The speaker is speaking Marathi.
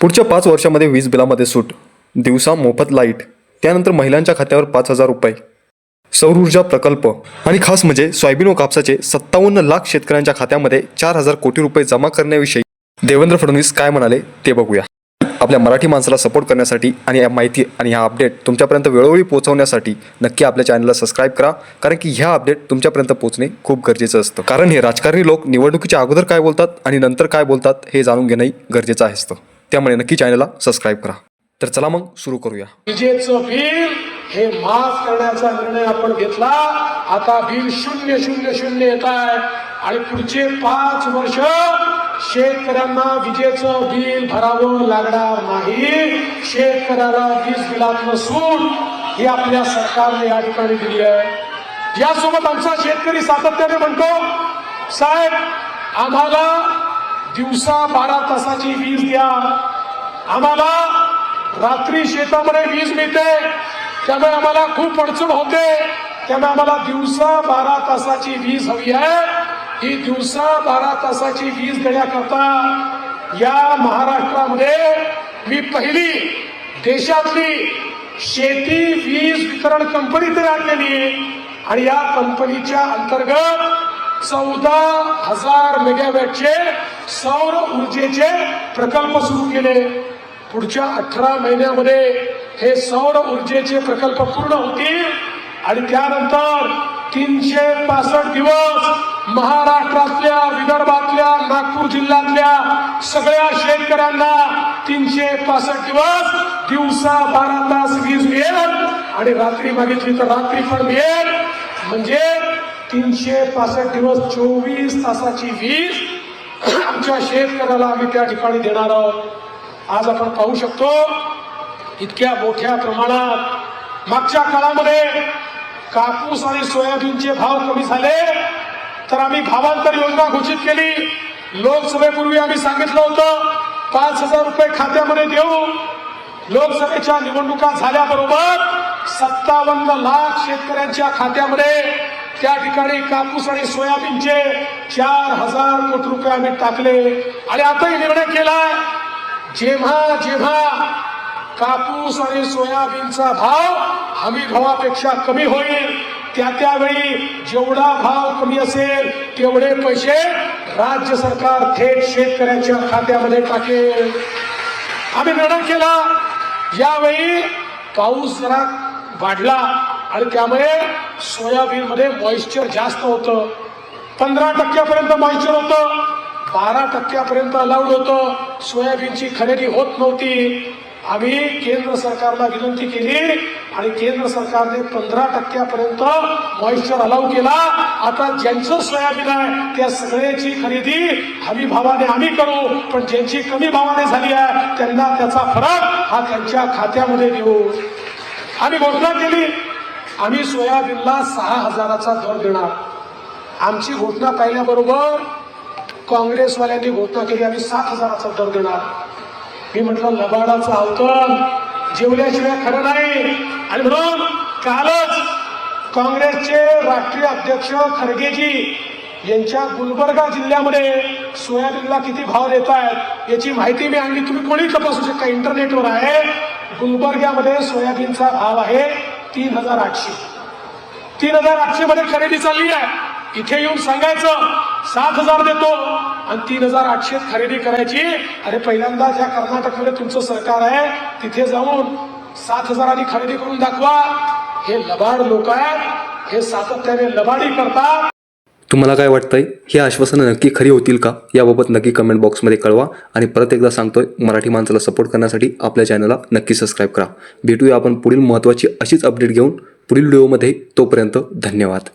पुढच्या पाच वर्षामध्ये वीज बिलामध्ये सूट दिवसा मोफत लाइट त्यानंतर महिलांच्या खात्यावर पाच हजार रुपये. सौर ऊर्जा प्रकल्प आणि खास म्हणजे सोयाबीन व कापसाचे सत्तावन्न लाख शेतकऱ्यांच्या खात्यामध्ये चार हजार कोटी रुपये जमा करण्याविषयी देवेंद्र फडणवीस काय म्हणाले ते बघूया. आपल्या मराठी माणसाला सपोर्ट करण्यासाठी आणि या माहिती आणि ह्या अपडेट तुमच्यापर्यंत वेळोवेळी पोहोचवण्यासाठी नक्की आपल्या चॅनलला सबस्क्राईब करा कारण की ह्या अपडेट तुमच्यापर्यंत पोहोचणे खूप गरजेचं असतं. कारण हे राजकारणी लोक निवडणुकीच्या अगोदर काय बोलतात आणि नंतर काय बोलतात हे जाणून घेणंही गरजेचं असतं. त्यामुळे नक्की चॅनलला सबस्क्राईब करा. तर चला मग सुरू करूया. विजेचं बिल हे माफ करण्याचा निर्णय आपण घेतला. आता बिल शून्य शून्य शून्य येत आहे. आणि पुढचे पाच वर्ष शेतकऱ्यांना विजेचं बिल भरावं लागणार नाही. शेतकऱ्याला वीज बिलातलं सूट ही आपल्या सरकारने या ठिकाणी दिली आहे. यासोबत आमचा शेतकरी सातत्याने म्हणतो साहेब आम्हाला दिवसा बारा तासाची वीज द्या. आम्हाला रात्री शेतामध्ये वीज मिळते. त्यामुळे आम्हाला खूप अडचण होते. त्यामुळे आम्हाला दिवसा बारा तासाची वीज हवी आहे. ही दिवसा बारा तासाची वीज देण्याकरता या महाराष्ट्रामध्ये मी पहिली देशातली शेती वीज वितरण कंपनी तरी आणलेली आहे. आणि या कंपनीच्या अंतर्गत चौदा हजार मेगावॅटचे सौर ऊर्जेचे प्रकल्प सुरू केले. पुढच्या अठरा महिन्यामध्ये हे सौर ऊर्जेचे प्रकल्प पूर्ण होतील. आणि त्यानंतर तीनशे पासष्ट दिवस महाराष्ट्रातल्या विदर्भातल्या नागपूर जिल्ह्यातल्या सगळ्या शेतकऱ्यांना तीनशे पासष्ट दिवस दिवसा बारा तास वीज मिळेल आणि रात्री मागितली तर रात्री पण मिळेल. म्हणजे तीनशे पासष्ट दिवस चोवीस तासाची वीज आमच्या शेतकऱ्याला आम्ही त्या ठिकाणी देणार आहोत. आज आपण पाहू शकतो इतक्या मोठ्या प्रमाणात मागच्या काळामध्ये कापूस आणि सोयाबीनचे भाव कमी झाले तर आम्ही भावांतर योजना घोषित केली. लोकसभेपूर्वी आम्ही सांगितलं होतं पाच हजार रुपये खात्यामध्ये देऊ. लोकसभेच्या निवडणुका झाल्याबरोबर सत्तावन्न लाख शेतकऱ्यांच्या खात्यामध्ये त्या ठिकाणी कापूस आणि सोयाबीनचे चार हजार कोटी रुपये आम्ही टाकले. आणि आताही निर्णय केला जेव्हा जेव्हा कापूस आणि सोयाबीनचा भाव हमी भावापेक्षा कमी होईल त्या त्यावेळी जेवढा भाव कमी असेल तेवढे पैसे राज्य सरकार थेट शेतकऱ्यांच्या खात्यामध्ये टाकेल. आम्ही निर्णय केला यावेळी पाऊस जरा वाढला. आणि त्यामुळे सोयाबीनमध्ये मॉइश्चर जास्त होतं. पंधरा टक्क्यापर्यंत मॉइश्चर होतं. बारा टक्क्यापर्यंत अलाउड होतं. सोयाबीनची खरेदी होत नव्हती. आम्ही केंद्र सरकारला विनंती केली आणि केंद्र सरकारने पंधरा टक्क्यापर्यंत मॉइश्चर अलाव केला. आता ज्यांचं सोयाबीन आहे त्या सगळ्याची खरेदी हमी भावाने आम्ही करू. पण ज्यांची कमी भावाने झाली आहे त्यांना त्याचा फरक हा त्यांच्या खात्यामध्ये देऊ. आम्ही घोषणा केली. आम्ही सोयाबीनला सहा हजाराचा दर देणार. आमची घोषणा पाहिल्याबरोबर काँग्रेसवाल्यांनी घोषणा केली आम्ही सात हजाराचा दर देणार. मी म्हटलं लबाडाचं अवतरण जेवल्याशिवाय खरं नाही. आणि म्हणून कालच काँग्रेसचे राष्ट्रीय अध्यक्ष खरगेजी यांच्या गुलबर्गा जिल्ह्यामध्ये सोयाबीनला किती भाव देत आहेत याची माहिती मी आणली. तुम्ही कोणी तपासू शकता? इंटरनेटवर आहे. गुलबर्ग्यामध्ये सोयाबीनचा भाव आहे. तीन हजार आठशे. तीन हजार आठशे मध्ये खरेदी चालली आहे. इथे येऊन सांगायचं सात हजार देतो. आणि तीन हजार आठशे खरेदी करायची. अरे पहिल्यांदा ज्या कर्नाटकमध्ये तुमचं सरकार आहे तिथे जाऊन सात हजारांनी खरेदी करून दाखवा. हे लबाड लोक आहेत. हे सातत्याने लबाडी करतात. तुम्हाला काय वाटतंय? ही आश्वासनं नक्की खरी होतील का? याबाबत नक्की कमेंट बॉक्समध्ये कळवा. आणि परत एकदा सांगतोय मराठी माणसाला सपोर्ट करण्यासाठी आपल्या चॅनलला नक्की सबस्क्राईब करा. भेटूया आपण पुढील महत्त्वाची अशीच अपडेट घेऊन. पुढील व्हिडिओमध्ये तोपर्यंत धन्यवाद.